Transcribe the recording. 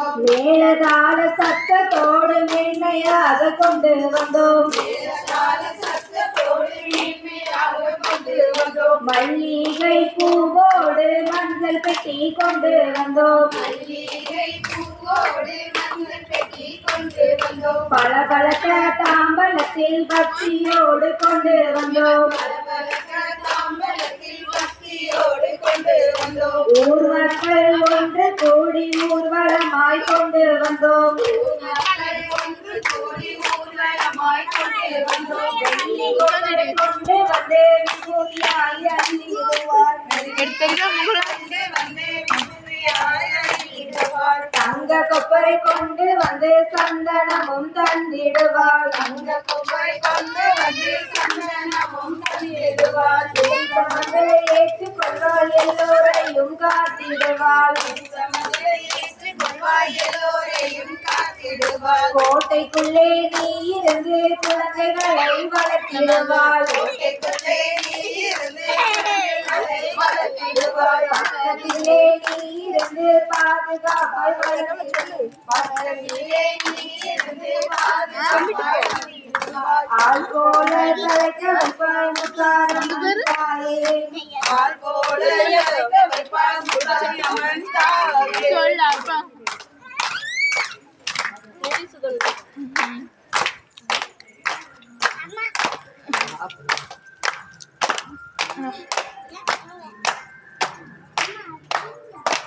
வந்தோம் மேலதாள சத்தத்தோடு மென்மையாக கொண்டு வந்தோம். மேன்மையாக கொண்டு வந்தோம் மல்லிகை பூவோடு மஞ்சள் பெட்டி கொண்டு வந்தோம். மல்லிகை பூவோடு மஞ்சள் பெட்டி தாம்பலத்தில் பக்தியோடு கொண்டு வந்தோம் பலபலக்க தாம்பலத்தில் பக்தியோடு கொண்டு வந்தோம் ஊர் மக்கள் ஒன்று கூடி ஊர்வலமாய் கொண்டு வந்தோம் கொண்டு வந்து விபூதியாய். தங்க கொப்பரை கொண்டு வந்து சந்தனமும் தந்திடுவாள் தங்க கொப்பரை கொண்டு வந்து சந்தனமும் தந்திடுவாள். வந்து ஏற்றுக்கொள்வாள் எல்லோரையும் காத்திடுவாள் சமத்தை ஏற்றுக்கொள்வாய் எல்லோரையும் காத்திடுவாள். கோட்டைக்குள்ளே நீ இருந்து குழந்தைகளை வளர்த்திடுவாள் கோட்டைக்குள்ளே நீ இருந்து வளர்த்திடுவாள். பக்கத்திலே நீ இருந்து பாதுகாப்பாய் வளர்த்திடுவாள் பக்கத்திலே நீ இருந்து பாதுகாப்பாய். ஆள் போல தலைக்க வைப்பாய் முத்தாரம் No.